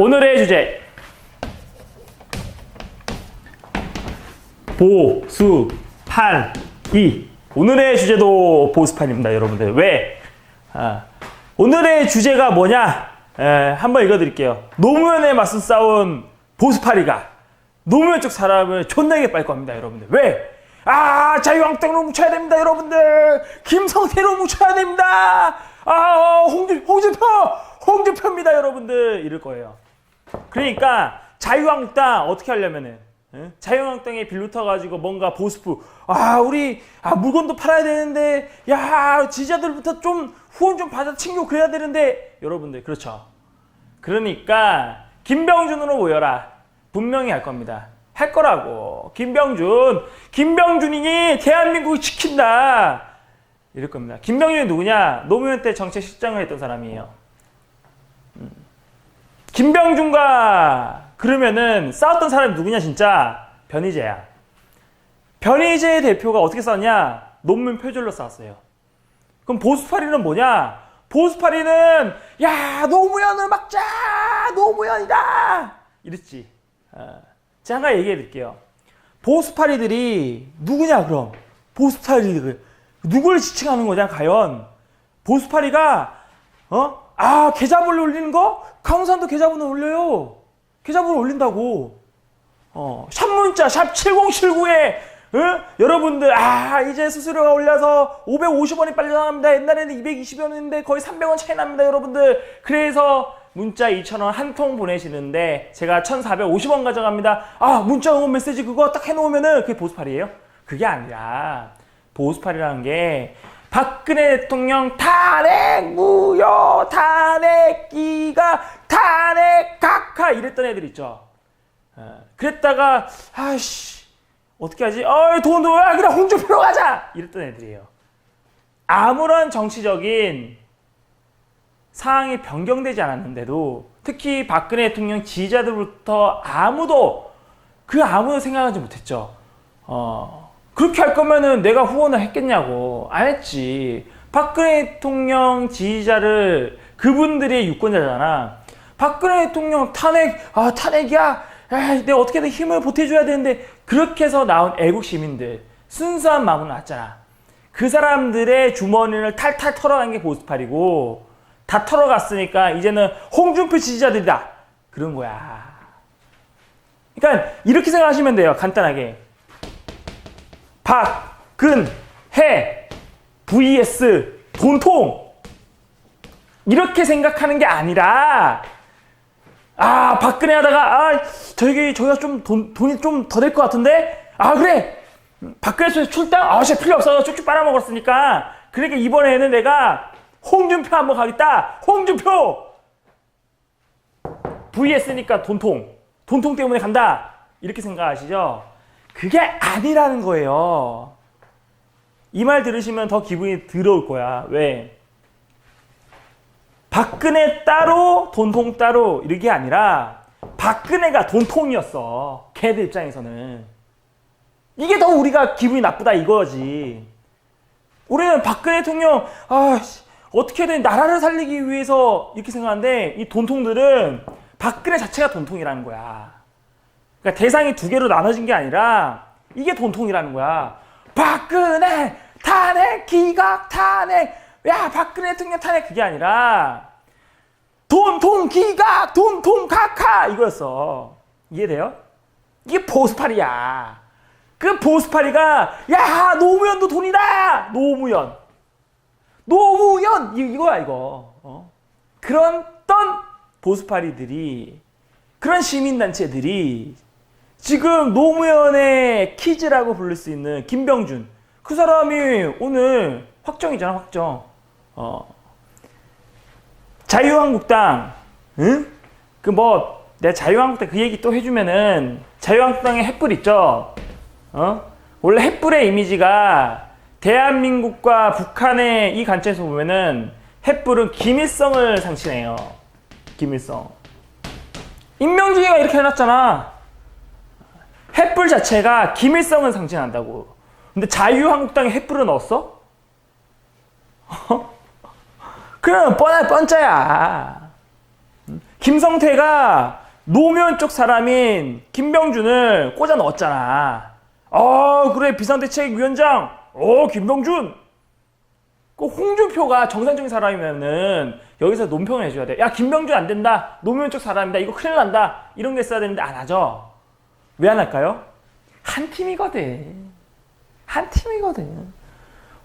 자, 오늘의 주제. 보수팔이. 오늘의 주제도 보수팔입니다, 여러분들. 왜? 아, 오늘의 주제가 뭐냐? 에, 한번 읽어드릴게요. 노무현에 맞서 싸운 보수팔이가 노무현 쪽 사람을 존나게 빨 겁니다, 여러분들. 왜? 아, 자유한국당으로 뭉쳐야 됩니다, 여러분들. 김성태로 뭉쳐야 됩니다. 아, 홍준, 홍준표! 홍준표입니다, 여러분들. 이럴 거예요. 그러니까 자유한국당 어떻게 하려면은 예? 자유한국당에 빌붙어 가지고 뭔가 보수부. 아 우리 아 물건도 팔아야 되는데 야 지지자들부터 좀 후원 좀 받아 챙겨 그래야 되는데. 여러분들 그렇죠. 그러니까 김병준으로 모여라. 분명히 할 겁니다. 할 거라고. 김병준. 김병준이 대한민국을 지킨다. 이럴 겁니다. 김병준이 누구냐? 노무현 때 정책실장을 했던 사람이에요 김병준과 그러면은 싸웠던 사람이 누구냐 진짜 변희재야. 변희재 대표가 어떻게 싸웠냐? 논문 표절로 싸웠어요. 그럼 보수파리는 뭐냐? 보수파리는 야 노무현을 막자 노무현이다 이랬지. 어. 제가 하나 얘기해 드릴게요. 보수파리들이 누구냐 그럼? 보수파리들 누구를 지칭하는 거냐 과연? 보수파리가 어? 아 계좌번호 올리는 거? 강산도 계좌번호 올려요. 계좌번호 올린다고. 어, 샵 문자 샵 7079에 어? 여러분들 아 이제 수수료가 올려서 550원이 빨리 나갑니다. 옛날에는 220원인데 거의 300원 차이 납니다, 여러분들. 그래서 문자 2,000원 한 통 보내시는데 제가 1,450원 가져갑니다. 아 문자 응원 메시지 그거 딱 해놓으면은 그게 보수팔이에요? 그게 아니라 보수팔이라는 게 박근혜 대통령 탄핵 무효 탄핵 기가 탄핵 각하 이랬던 애들 있죠. 어, 그랬다가 아씨 어떻게 하지? 어이 돈 야, 그냥 홍준표로 가자 이랬던 애들이에요. 아무런 정치적인 상황이 변경되지 않았는데도 특히 박근혜 대통령 지지자들부터 아무도 그 아무도 생각하지 못했죠. 어, 그렇게 할 거면은 내가 후원을 했겠냐고 안 했지. 박근혜 대통령 지지자를 그분들의 유권자잖아. 박근혜 대통령 탄핵 아 탄핵이야. 에이, 내가 어떻게든 힘을 보태줘야 되는데 그렇게 해서 나온 애국 시민들 순수한 마음으로 나왔잖아. 그 사람들의 주머니를 탈탈 털어간 게 보수팔이고 다 털어갔으니까 이제는 홍준표 지지자들이다 그런 거야. 그러니까 이렇게 생각하시면 돼요. 간단하게. 박근혜 vs 돈통. 이렇게 생각하는 게 아니라 아 박근혜 하다가 아 저기 저희가 좀 돈, 돈이 좀 더 될 것 같은데? 아 그래! 박근혜 씨 출당? 아씨 필요 없어 쭉쭉 빨아먹었으니까. 그러니까 이번에는 내가 홍준표 한번 가겠다. 홍준표! vs니까 돈통. 돈통 때문에 간다. 이렇게 생각하시죠 그게 아니라는 거예요. 이 말 들으시면 더 기분이 더러울 거야. 왜? 박근혜 따로 돈통 따로 이게 아니라 박근혜가 돈통이었어. 걔들 입장에서는. 이게 더 우리가 기분이 나쁘다 이거지. 우리는 박근혜 대통령 아 씨, 어떻게든 나라를 살리기 위해서 이렇게 생각하는데 이 돈통들은 박근혜 자체가 돈통이라는 거야 그러니까 대상이 두 개로 나눠진 게 아니라 이게 돈통이라는 거야. 박근혜 탄핵 기각 탄핵. 야 박근혜 대통령 탄핵. 그게 아니라 돈통 기각 돈통 각하. 이거였어. 이해돼요? 이게 보수팔이야. 그 보수팔이가 야 노무현도 돈이다! 노무현. 노무현! 이- 이거야 이거. 어? 그런 떤 보수팔이들이 그런 시민단체들이 지금 노무현의 키즈라고 부를 수 있는 김병준 그 사람이 오늘 확정이잖아 확정 어. 자유한국당 응? 그뭐 내가 자유한국당 그 얘기 또 해주면은 자유한국당의 횃불 있죠 어? 원래 횃불의 이미지가 대한민국과 북한의 이 관점에서 보면은 횃불은 김일성을 상징해요 김일성 임명중이가 이렇게 해놨잖아 횃불 자체가 김일성을 상징한다고 근데 자유한국당에 횃불을 넣었어? 그럼 뻔한 뻔짜야. 김성태가 노무현 쪽 사람인 김병준을 꽂아 넣었잖아. 어, 그래, 비상대책위원장. 어, 김병준. 그 홍준표가 정상적인 사람이면은 여기서 논평을 해줘야 돼. 야, 김병준 안 된다. 노무현 쪽 사람이다. 이거 큰일 난다. 이런 게 있어야 되는데 안 하죠. 왜 안 할까요? 한 팀이거든. 한 팀이거든.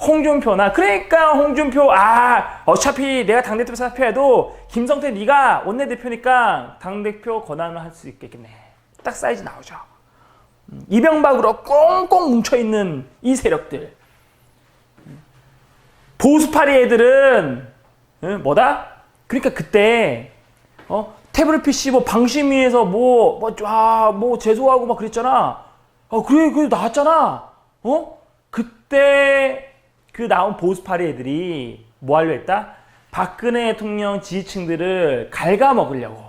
홍준표나 그러니까 홍준표 아 어차피 내가 당대표 사표해도 김성태 네가 원내대표니까 당대표 권한을 할 수 있겠네 딱 사이즈 나오죠 음, 이명박으로 꽁꽁 뭉쳐있는 이 세력들 음. 보수파리 애들은 응, 뭐다? 그러니까 그때 어 태블릿 PC 뭐 방심위에서 뭐 뭐 아뭐 제소하고 막 그랬잖아 어 그래 그래 나왔잖아 어 그때 그 나온 보수파리 애들이 뭐 하려 했다? 박근혜 대통령 지지층들을 갉아먹으려고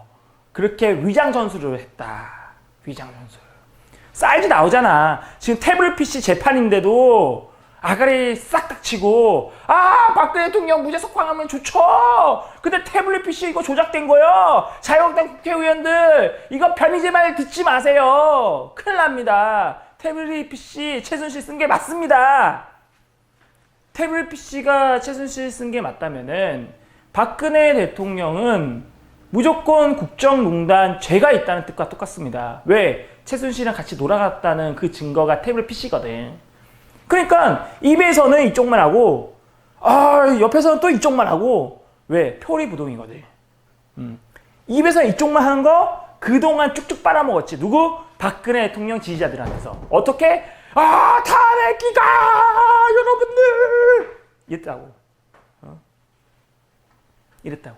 그렇게 위장 전술을 했다. 위장 전술. 사이즈 나오잖아. 지금 태블릿 PC 재판인데도 아가리 싹 닥치고 아 박근혜 대통령 무죄 석방하면 좋죠. 근데 태블릿 PC 이거 조작된 거요. 자유한국당 국회의원들 이거 변희재 말 듣지 마세요. 큰일 납니다. 태블릿 PC 최순실 쓴 게 맞습니다. 태블릿 PC가 최순실 쓴 게 맞다면은 박근혜 대통령은 무조건 국정농단 죄가 있다는 뜻과 똑같습니다. 왜? 최순실이랑 같이 놀아갔다는 그 증거가 태블릿 PC거든. 그러니까 입에서는 이쪽만 하고 아 옆에서는 또 이쪽만 하고 왜? 표리부동이거든. 음. 입에서 이쪽만 하는 거 그동안 쭉쭉 빨아먹었지. 누구? 박근혜 대통령 지지자들한테서. 어떻게? 아, 탄핵기가 여러분들! 이랬다고. 어? 이랬다고.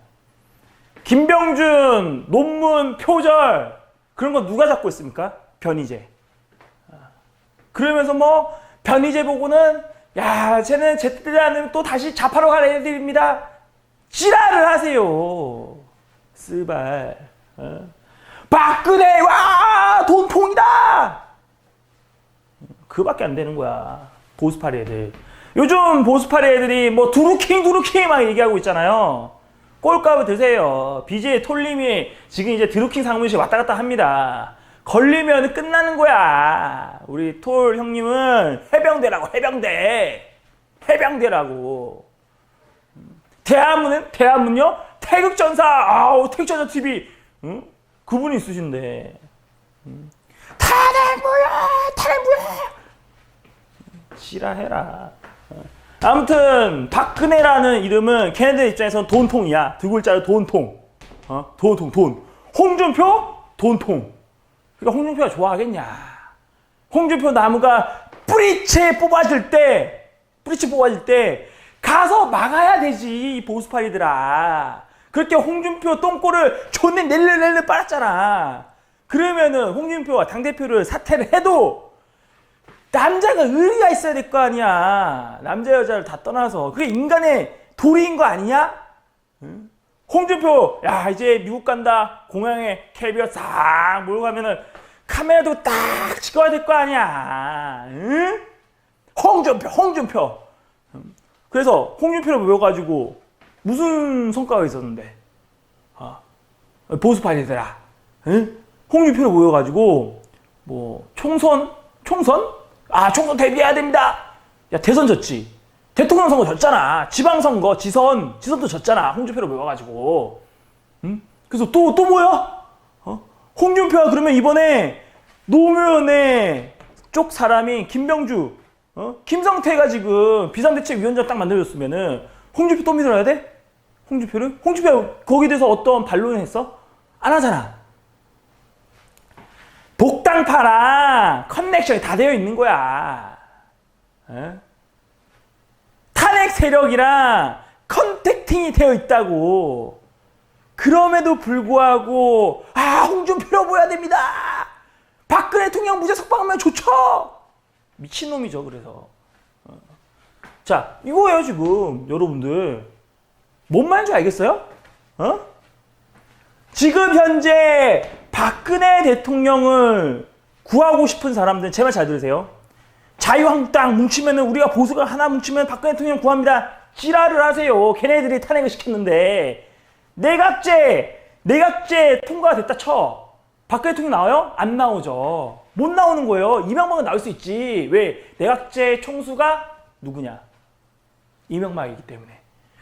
김병준 논문 표절 그런 거 누가 잡고 있습니까? 변희재. 아. 그러면서 뭐 변희재 보고는 야, 쟤는 제때 안으면 또 다시 자파로 갈 애들입니다. 지랄을 하세요. 쓰발. 어? 박근혜 와 돈통이다. 그밖에 안 되는 거야. 보수파리 애들. 요즘 보수파리 애들이 뭐 두루킹 두루킹 막 얘기하고 있잖아요. 꼴값을 드세요. BJ 톨님이 지금 이제 드루킹 사무실 왔다 갔다 합니다. 걸리면 끝나는 거야. 우리 톨 형님은 해병대라고 해병대. 해병대라고. 대한문은 대한문요? 태극전사. 아우 태극전사 TV. 응? 그분이 있으신데. 응? 탄핵 뭐야? 탄핵 뭐야? 지랄해라. 아무튼 박근혜라는 이름은 걔네들 입장에서는 돈통이야. 두 글자로 돈통. 어? 돈통 돈. 홍준표 돈통. 그러니까 홍준표가 좋아하겠냐? 홍준표 나무가 뿌리채 뽑아질 때, 뿌리채 뽑아질 때 가서 막아야 되지 이 보수파리들아. 그렇게 홍준표 똥꼬를 존내 낼려낼려 빨았잖아. 그러면은 홍준표가 당대표를 사퇴를 해도 남자가 의리가 있어야 될 거 아니야. 남자 여자를 다 떠나서 그게 인간의 도리인 거 아니냐? 응? 홍준표 야 이제 미국 간다 공항에 캐비어 싹 몰고 가면은 카메라도 딱 찍어야 될 거 아니야. 응? 홍준표 홍준표. 음. 그래서 홍준표를 외워가지고 무슨 성과가 있었는데? 아, 보수파리들아, 응? 홍준표를 모여가지고 뭐 총선, 총선? 아 총선 대비해야 됩니다. 야 대선 졌지. 대통령 선거 졌잖아. 지방선거, 지선, 지선도 졌잖아. 홍준표를 모여가지고. 응? 그래서 또, 또 뭐야? 어? 홍준표가 그러면 이번에 노무현의 쪽 사람이 김병주, 어? 김성태가 지금 비상대책위원장 딱 만들어줬으면은 홍준표 또 믿어야 돼? 홍준표를? 홍준표 거기에 대해서 어떤 반론을 했어? 안 하잖아. 복당파랑 커넥션이 다 되어 있는 거야. 에? 세력이랑 컨택팅이 되어 있다고. 그럼에도 불구하고 아 홍준표로 보여야 됩니다. 박근혜 대통령 무죄 석방하면 좋죠. 미친놈이죠 그래서. 어. 자 이거예요 지금 여러분들. 뭔 말인지 알겠어요? 어? 지금 현재 박근혜 대통령을 구하고 싶은 사람들 제말잘 들으세요. 자유한국당 뭉치면은 우리가 보수가 하나 뭉치면 박근혜 대통령 구합니다. 지랄을 하세요. 걔네들이 탄핵을 시켰는데 내각제 내각제 통과가 됐다 쳐. 박근혜 대통령 나와요? 안 나오죠. 못 나오는 거예요. 이명박은 나올 수 있지. 왜? 내각제 총수가 누구냐? 이명박이기 때문에.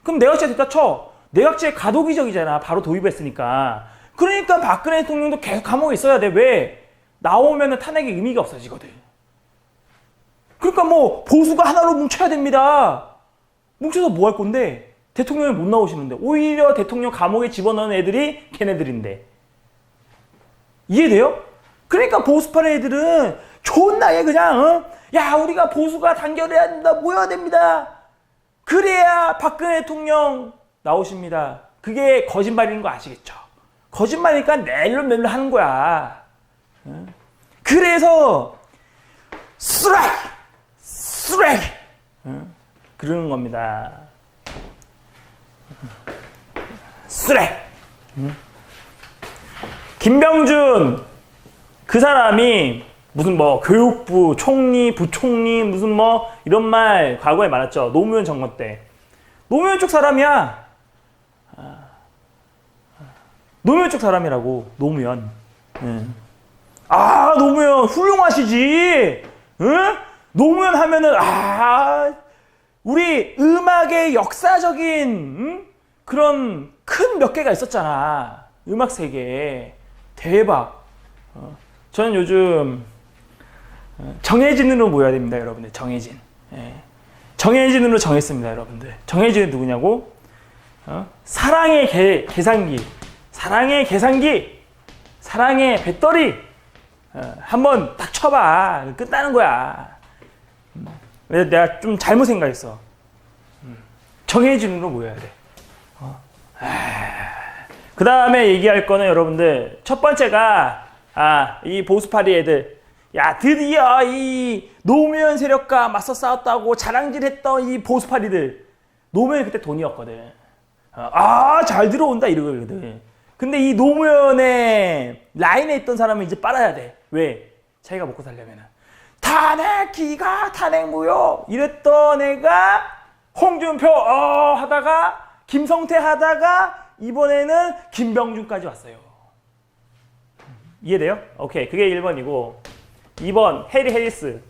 그럼 내각제 됐다 쳐. 내각제 가도기적이잖아. 바로 도입했으니까. 그러니까 박근혜 대통령도 계속 감옥에 있어야 돼. 왜? 나오면 탄핵의 의미가 없어지거든. 그러니까 뭐 보수가 하나로 뭉쳐야 됩니다. 뭉쳐서 뭐 할 건데? 대통령이 못 나오시는데 오히려 대통령 감옥에 집어넣은 애들이 걔네들인데 이해돼요? 그러니까 보수파의 애들은 존나게 그냥 어? 야 우리가 보수가 단결해야 된다 모여야 됩니다 그래야 박근혜 대통령 나오십니다 그게 거짓말인 거 아시겠죠? 거짓말이니까 낼름낼름 하는 거야 어? 그래서 쓰레기 쓰레기 어? 그러는 겁니다. 쓰레. 김병준! 그 사람이 무슨 뭐 교육부 총리 부총리 무슨 뭐 이런 말 과거에 많았죠. 노무현 정권 때. 노무현 쪽 사람이야. 아, 노무현 쪽 사람이라고. 노무현. 예. 아 노무현. 훌륭하시지. 응? 노무현 하면은 아 우리 음악의 역사적인 응? 그런 큰 몇 개가 있었잖아. 음악 세계 대박. 어, 저는 요즘 어, 정해진으로 모여야 됩니다, 여러분들. 정해진. 예. 정해진으로 정했습니다, 여러분들. 정해진은 누구냐고? 어? 사랑의 계, 계산기, 사랑의 계산기, 사랑의 배터리. 어, 한번 딱 쳐봐. 끝나는 거야. 음, 왜 내가 좀 잘못 생각했어. 음, 정해진으로 모여야 돼. 그 다음에 얘기할 거는 여러분들 첫 번째가 아 이 보수파리 애들. 야 드디어 이 노무현 세력과 맞서 싸웠다고 자랑질했던 이 보수파리들. 노무현이 그때 돈이었거든. 아 잘 들어온다 이러거든. 근데 이 노무현의 라인에 있던 사람은 이제 빨아야 돼. 왜? 자기가 먹고 살려면은 탄핵 기가 탄핵 무효 이랬던 애가 홍준표 어 하다가 김성태 하다가 이번에는 김병준까지 왔어요. 이해돼요? 오케이. 그게 1번이고 2번 해리 해리스.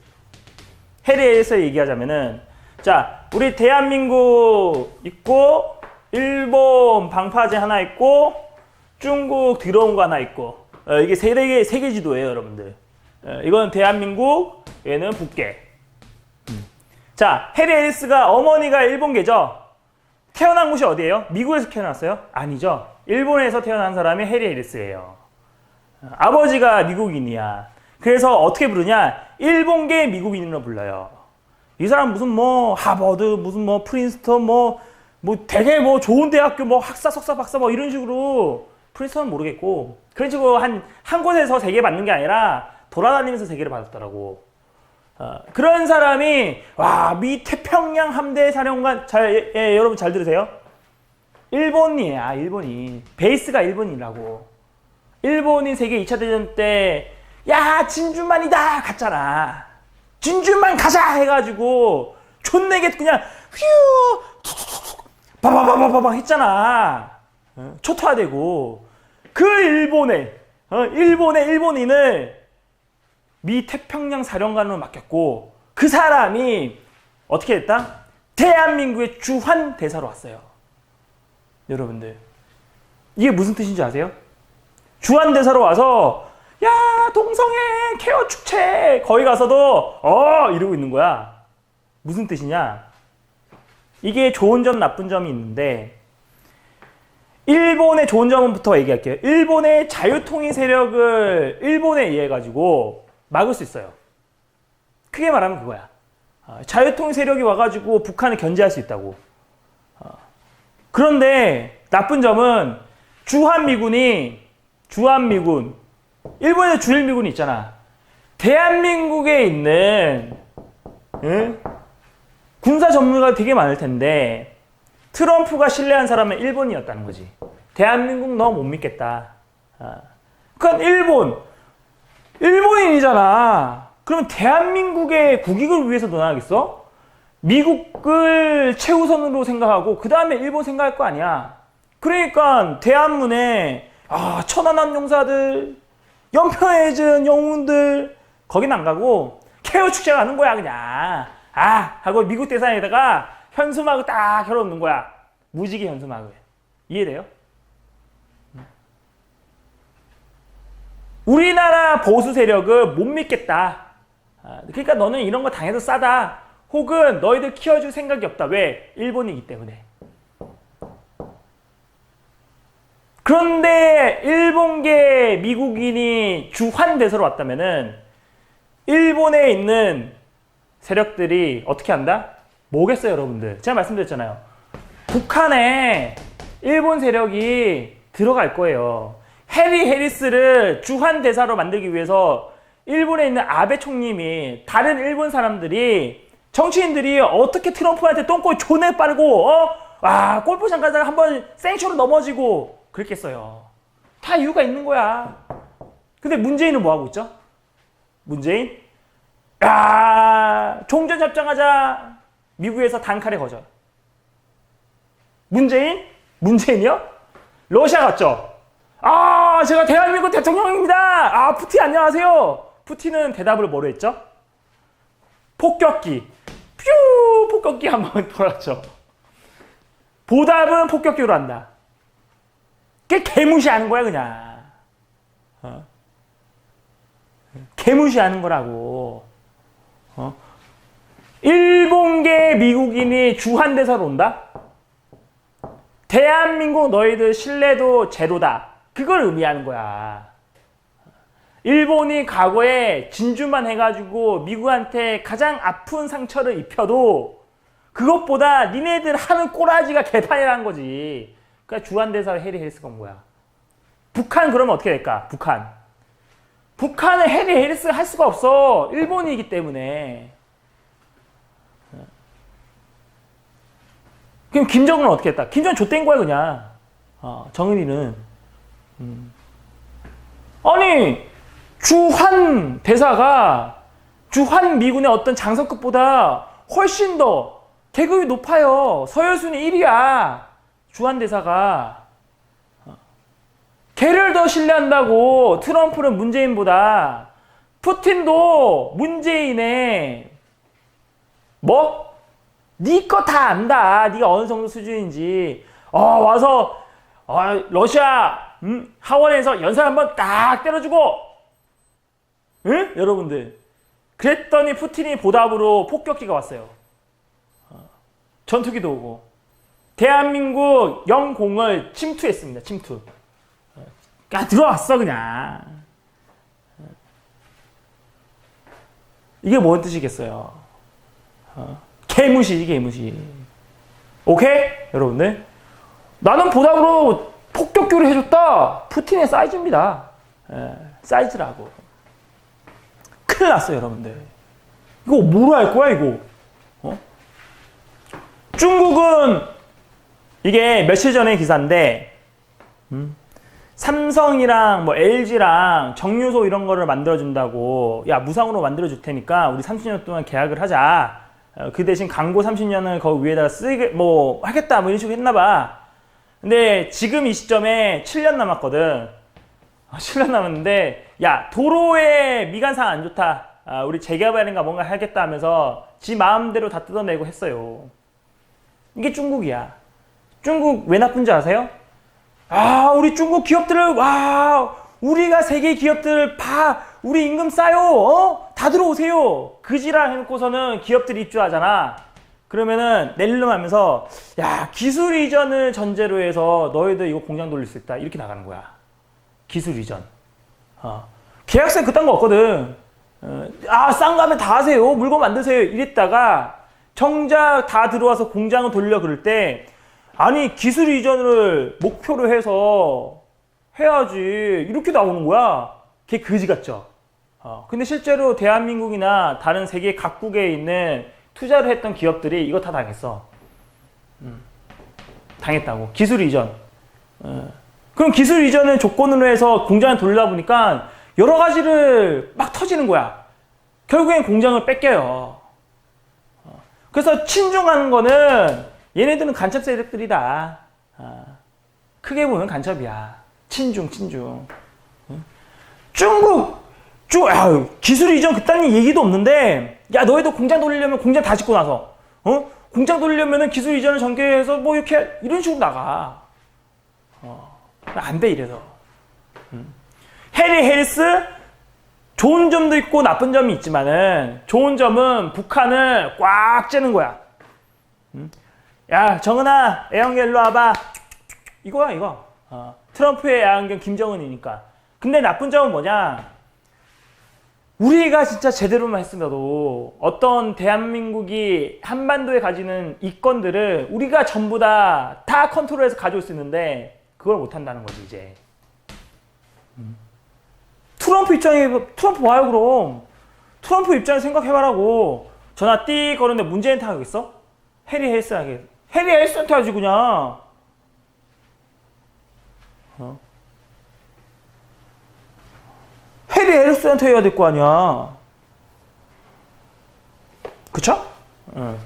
해리 해리스 얘기하자면은 자, 우리 대한민국 있고 일본 방파제 하나 있고 중국 들어온 거 하나 있고 어, 이게 세계 세계 지도예요, 여러분들. 어, 이건 대한민국, 얘는 북계. 음. 자, 해리 해리스가 어머니가 일본계죠. 태어난 곳이 어디예요? 미국에서 태어났어요? 아니죠. 일본에서 태어난 사람이 해리 해리스예요. 아버지가 미국인이야. 그래서 어떻게 부르냐? 일본계 미국인으로 불러요. 이 사람 무슨 뭐 하버드, 무슨 뭐 프린스턴, 뭐, 뭐 되게 뭐 좋은 대학교 뭐 학사, 석사, 박사 뭐 이런 식으로 프린스턴은 모르겠고 그런 식으로 한, 한 곳에서 세계 받는 게 아니라 돌아다니면서 세계를 받았더라고. 어, 그런 사람이 와 미 태평양 함대 사령관 잘 예, 예, 여러분 잘 들으세요. 일본이야 일본이 베이스가 일본이라고. 일본이 세계 2차 대전 때 야 진주만이다 갔잖아. 진주만 가자 해가지고 촌내게 그냥 휘우 바바바바바바 했잖아. 어, 초토화되고 그 일본에 어, 일본의 일본인을 미 태평양 사령관으로 맡겼고 그 사람이 어떻게 됐다? 대한민국의 주한 대사로 왔어요. 여러분들 이게 무슨 뜻인지 아세요? 주한 대사로 와서 야 동성애 케어 축제 거기 가서도 어 이러고 있는 거야. 무슨 뜻이냐? 이게 좋은 점 나쁜 점이 있는데 일본의 좋은 점부터 얘기할게요. 일본의 자유통일 세력을 일본에 의해 가지고 막을 수 있어요. 크게 말하면 그거야. 어, 자유통일 세력이 와가지고 북한을 견제할 수 있다고. 어, 그런데 나쁜 점은 주한미군이 주한미군 일본에 주일미군이 있잖아. 대한민국에 있는 응? 군사 전문가가 되게 많을 텐데 트럼프가 신뢰한 사람은 일본이었다는 거지. 대한민국 너못 믿겠다. 어. 그건 일본 일본인이잖아. 그러면 대한민국의 국익을 위해서 논하겠어? 미국을 최우선으로 생각하고 그 다음에 일본 생각할 거 아니야. 그러니까 대한문에 아, 천안함 용사들, 연평해진 영웅들, 거긴 안 가고, 케어 축제 가는 거야, 그냥. 아, 하고 미국 대사에다가 현수막을 딱 켜놓는 거야. 무지개 현수막을. 이해돼요? 우리나라 보수 세력은 못 믿겠다. 아, 그러니까 너는 이런 거 당해도 싸다. 혹은 너희들 키워줄 생각이 없다. 왜? 일본이기 때문에. 그런데 일본계 미국인이 주환대사로 왔다면은 일본에 있는 세력들이 어떻게 한다? 뭐겠어요, 여러분들? 제가 말씀드렸잖아요. 북한에 일본 세력이 들어갈 거예요. 해리 해리스를 주한 대사로 만들기 위해서 일본에 있는 아베 총님이 다른 일본 사람들이 정치인들이 어떻게 트럼프한테 똥꼬에 존에 빠르고 어? 와 골프장 가다가 한번 생쇼로 넘어지고 그랬겠어요. 다 이유가 있는 거야. 근데 문재인은 뭐 하고 있죠? 문재인 야 종전 협정하자 미국에서 단칼에 거절. 문재인 문재인이요? 러시아 갔죠. 아, 제가 대한민국 대통령입니다. 아, 푸틴 안녕하세요. 푸틴은 대답을 뭐로 했죠? 폭격기. 퓨! 폭격기 한번 돌았죠. 보답은 폭격기로 한다. 그게 개무시하는 거야, 그냥. 어? 개무시하는 거라고. 어? 일본계 미국인이 주한대사로 온다? 대한민국 너희들 신뢰도 제로다. 그걸 의미하는 거야. 일본이 과거에 진주만 해가지고 미국한테 가장 아픈 상처를 입혀도 그것보다 니네들 하는 꼬라지가 개판이라는 거지. 그러니까 주한대사로 해리 온 거야. 북한 그러면 어떻게 될까? 북한. 북한은 해리 해리스 할 수가 없어. 일본이기 때문에. 그럼 김정은은 어떻게 했다? 김정은 좆된 거야 그냥. 어, 정은이는. 음. 아니 주한 대사가 주한 미군의 어떤 장성급보다 훨씬 더 계급이 높아요. 서열순위 1위야. 주한 대사가. 어. 걔를 더 신뢰한다고 트럼프는 문재인보다 푸틴도 문재인의 뭐? 네 거 다 안다. 네가 어느 정도 수준인지. 어, 와서 어, 러시아 음, 하원에서 연설 한번 딱 때려주고, 응? 여러분들. 그랬더니 푸틴이 보답으로 폭격기가 왔어요. 어, 전투기도 오고. 대한민국 영공을 침투했습니다. 침투. 어, 야, 들어왔어, 그냥. 어. 이게 뭔 뜻이겠어요? 어, 개무시지, 개무시. 오케이? 여러분들? 나는 보답으로 폭격기를 해줬다. 푸틴의 사이즈입니다. 예, 사이즈라고. 큰일 났어요, 여러분들. 이거 뭐로 할 거야, 이거? 어? 중국은 이게 며칠 전의 기사인데, 음, 삼성이랑 뭐 LG랑 정유소 이런 거를 만들어준다고, 야, 무상으로 만들어줄 테니까 우리 30년 동안 계약을 하자. 어, 그 대신 광고 30년을 거 위에다가 쓰게, 뭐, 하겠다, 뭐 이런 식으로 했나봐. 근데 지금 이 시점에 7년 남았거든. 7년 남았는데, 야, 도로에 미관상 안 좋다. 아, 우리 재개발인가 뭔가 하겠다 하면서 지 마음대로 다 뜯어내고 했어요. 이게 중국이야. 중국 왜 나쁜지 아세요? 아, 우리 중국 기업들을, 와, 우리가 세계 기업들 다, 우리 임금 싸요. 어? 다 들어오세요. 그지라 해놓고서는 기업들이 입주하잖아. 그러면은 낼름 하면서 야 기술 이전을 전제로 해서 너희들 이거 공장 돌릴 수 있다. 이렇게 나가는 거야. 기술 이전. 어. 계약서에 그딴 거 없거든. 어. 아싼 가면 다 하세요. 물건 만드세요. 이랬다가 정작 다 들어와서 공장을 돌려 그럴 때 아니 기술 이전을 목표로 해서 해야지. 이렇게 나오는 거야. 걔 거지 같죠? 어. 근데 실제로 대한민국이나 다른 세계 각국에 있는 투자를 했던 기업들이 이거 다 당했어. 음, 당했다고. 기술 이전. 어. 그럼 기술 이전을 조건으로 해서 공장을 돌리다 보니까 여러 가지를 막 터지는 거야. 결국엔 공장을 뺏겨요. 어. 그래서 친중하는 거는 얘네들은 간첩 세력들이다. 어. 크게 보면 간첩이야. 친중, 친중. 응? 중국, 중, 아유, 기술 이전 그딴 얘기도 없는데, 야, 너희도 공장 돌리려면 공장 다 짓고 나서, 어? 공장 돌리려면은 기술 이전을 전개해서 뭐 이렇게, 이런 식으로 나가. 어, 안 돼, 이래서. 음. 해리 해리스, 좋은 점도 있고 나쁜 점이 있지만은, 좋은 점은 북한을 꽉 째는 거야. 음. 야, 정은아, 애완견 일로 와봐. 이거야, 이거. 어, 트럼프의 애완견 김정은이니까. 근데 나쁜 점은 뭐냐? 우리가 진짜 제대로만 했으면도 어떤 대한민국이 한반도에 가지는 이권들을 우리가 전부 다 다 컨트롤해서 가져올 수 있는데 그걸 못 한다는 거지 이제. 음. 트럼프 입장에 트럼프 와요 그럼. 트럼프 입장에 생각해봐라고. 전화 띠 거는데 문재인 타겠어? 해리 헬스하게. 해리 헬스한테 하지 그냥. 어? 해리 헬스한테 해야 될 거 아니야. 그쵸? 응.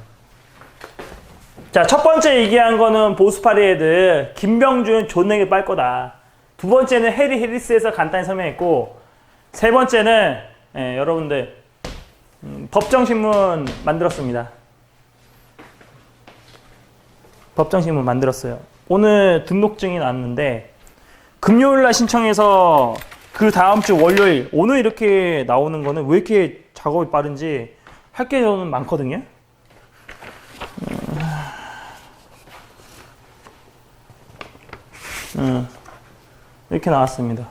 자, 첫 번째 얘기한 거는 보스파리 애들, 김병준 존내게 빨 거다. 두 번째는 해리 해리스에서 간단히 설명했고, 세 번째는, 예, 여러분들, 음, 법정신문 만들었습니다. 법정신문 만들었어요. 오늘 등록증이 나왔는데, 금요일 날 신청해서 그 다음 주 월요일, 오늘 이렇게 나오는 거는 왜 이렇게 작업이 빠른지 할 게 저는 많거든요. 음, 이렇게 나왔습니다.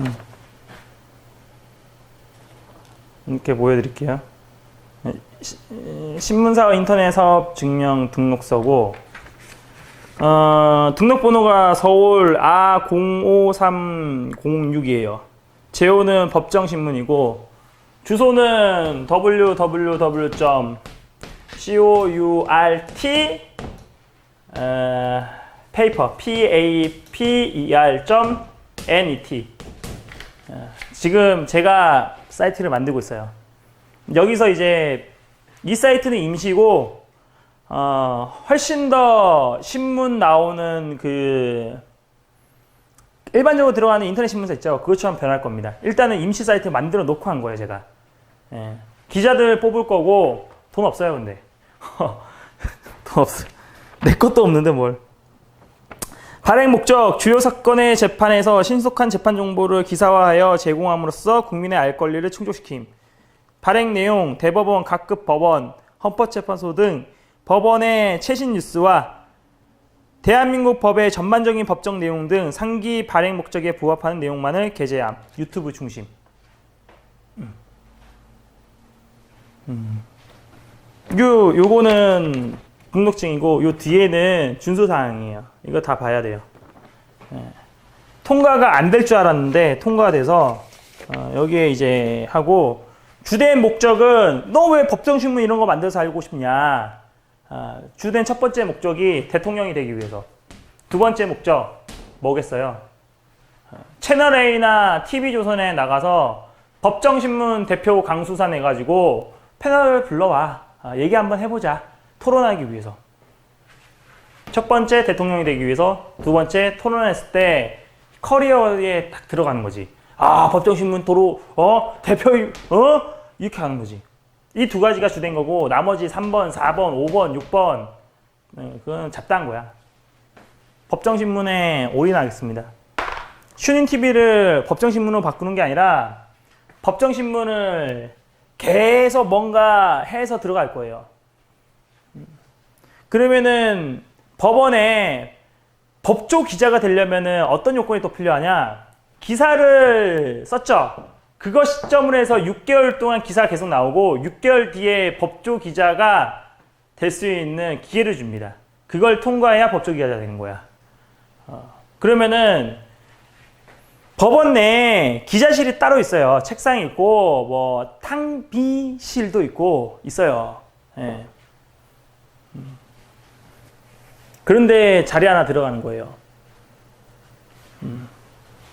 음. 이렇게 보여드릴게요. 시- 신문사와 인터넷 사업 증명 등록서고 어, 등록번호가 서울 A05306이에요. 제호는 법정신문이고 주소는 www.court 어, paper p a p e e 지금 제가 사이트를 만들고 있어요. 여기서 이제 이 사이트는 임시고 어, 훨씬 더 신문 나오는 그 일반적으로 들어가는 인터넷 신문사 있죠. 그것처럼 변할 겁니다. 일단은 임시 사이트 만들어 놓고 한 거예요, 제가. 예. 기자들 뽑을 거고 돈 없어요, 근데. 돈 없어. 내 것도 없는데 뭘. 발행 목적 주요 사건의 재판에서 신속한 재판 정보를 기사화하여 제공함으로써 국민의 알 권리를 충족시킴. 발행 내용 대법원 각급 법원 헌법재판소 등 법원의 최신 뉴스와 대한민국 법의 전반적인 법정 내용 등 상기 발행 목적에 부합하는 내용만을 게재함. 유튜브 중심. 음. 음. 요 요거는 등록증이고 요 뒤에는 준수 사항이에요. 이거 다 봐야 돼요. 예. 통과가 안 될 줄 알았는데 통과가 돼서 어, 여기에 이제 하고 주된 목적은 너 왜 법정신문 이런 거 만들어서 알고 싶냐? 아, 주된 첫 번째 목적이 대통령이 되기 위해서. 두 번째 목적 뭐겠어요? 어, 채널 A나 TV조선에 나가서 법정신문 대표 강수사 내가지고 패널을 불러와. 아, 얘기 한번 해보자. 토론하기 위해서. 첫 번째 대통령이 되기 위해서, 두 번째 토론했을 때 커리어에 딱 들어가는 거지. 아, 법정신문 도로, 어, 대표, 어? 이렇게 하는 거지. 이 두 가지가 주된 거고, 나머지 3번, 4번, 5번, 6번, 네, 그건 잡다한 거야. 법정신문에 올인하겠습니다. 슈닝 TV를 법정신문으로 바꾸는 게 아니라, 법정신문을 계속 뭔가 해서 들어갈 거예요. 그러면은 법원에 법조 기자가 되려면은 어떤 요건이 또 필요하냐? 기사를 썼죠. 그거 시점으로 해서 6개월 동안 기사가 계속 나오고 6개월 뒤에 법조 기자가 될 수 있는 기회를 줍니다. 그걸 통과해야 법조 기자가 되는 거야. 어, 그러면은 법원 내에 기자실이 따로 있어요. 책상이 있고 뭐 탕비실도 있고 있어요. 예. 음. 그런데 자리 하나 들어가는 거예요. 음.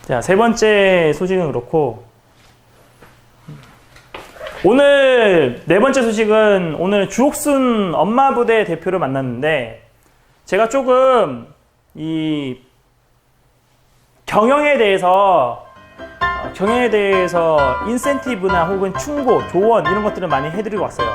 자, 세 번째 소식은 그렇고 음. 오늘 네 번째 소식은 오늘 주옥순 엄마 부대 대표를 만났는데 제가 조금 이 경영에 대해서 어, 경영에 대해서 인센티브나 혹은 충고, 조언 이런 것들을 많이 해드리고 왔어요.